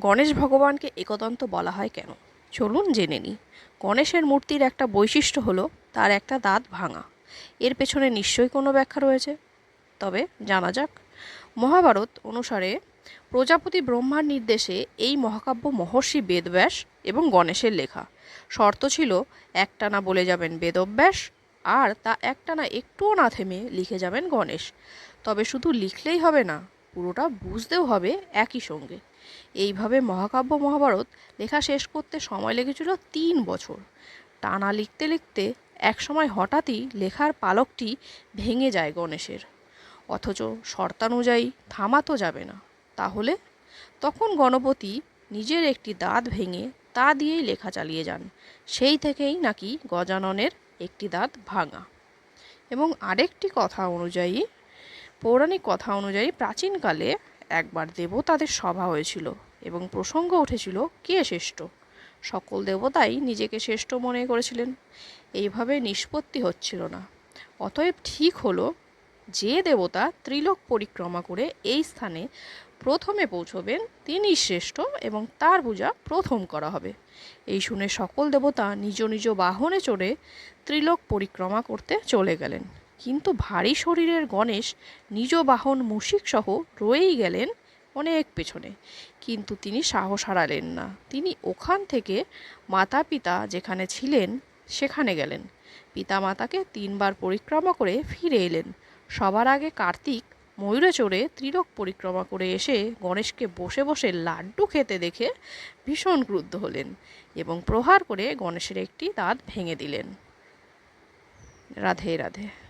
গণেশ ভগবানকে একদন্ত বলা হয় কেন? চলুন জেনে নিই। গণেশের মূর্তির একটা বৈশিষ্ট্য হলো তার একটা দাঁত ভাঙা। এর পেছনে নিশ্চয়ই কোনো ব্যাখ্যা রয়েছে? তবে জানা যাক। মহাভারত অনুসারে প্রজাপতি ব্রহ্মার নির্দেশে এই মহাকাব্য মহর্ষি বেদব্যাস এবং গণেশের লেখা। শর্ত ছিল, একটানা বলে যাবেন বেদব্যাস আর তা একটানা একটুও না থেমে লিখে যাবেন গণেশ। তবে শুধু লিখলেই হবে না, পুরোটা বুঝতেও হবে একই সঙ্গে। এইভাবে মহাকাব্য, মহাভারত লেখা শেষ করতে সময় লেগেছিল তিন বছর। টানা লিখতে লিখতে একসময় হঠাৎই লেখার পালকটি ভেঙে যায় গণেশের। অথচ শর্তানুযায়ী থামাতো যাবে না। তাহলে? তখন গণপতি নিজের একটি দাঁত ভেঙে তা দিয়েই লেখা চালিয়ে যান। সেই থেকেই নাকি গজাননের একটি দাঁত ভাঙা। এবং আরেকটি কথা অনুযায়ী, পৌরাণিক কথা অনুযায়ী প্রাচীনকালে একবার দেবতাদের সভা হয়েছিল এবং প্রসঙ্গ উঠেছিল কে শ্রেষ্ঠ। সকল দেবতাই নিজেকে শ্রেষ্ঠ মনে করেছিলেন। এইভাবে নিষ্পত্তি হচ্ছিল না। অতএব ঠিক হলো যে দেবতা ত্রিলোক পরিক্রমা করে এই স্থানে প্রথমে পৌঁছবেন তিনি শ্রেষ্ঠ এবং তার পূজা প্রথম করা হবে। এই শুনে সকল দেবতা নিজ নিজ বাহনে চড়ে ত্রিলোক পরিক্রমা করতে চলে গেলেন। কিন্তু ভারী শরীরের গণেশ নিজ বাহন মুশিক সহ রয়েই গেলেন অনেক পেছনে। কিন্তু তিনি সাহস হারালেন না। তিনি ওখান থেকে মাতা পিতা যেখানে ছিলেন, সেখানে গেলেন। পিতা মাতাকে তিনবার পরিক্রমা করে ফিরে এলেন। সবার আগে কার্তিক ময়ূরে চড়ে ত্রিলোক পরিক্রমা করে এসে গণেশকে বসে বসে লাড্ডু খেতে দেখে ভীষণ ক্রুদ্ধ হলেন এবং প্রহার করে গণেশের একটি দাঁত ভেঙে দিলেন। রাধে রাধে।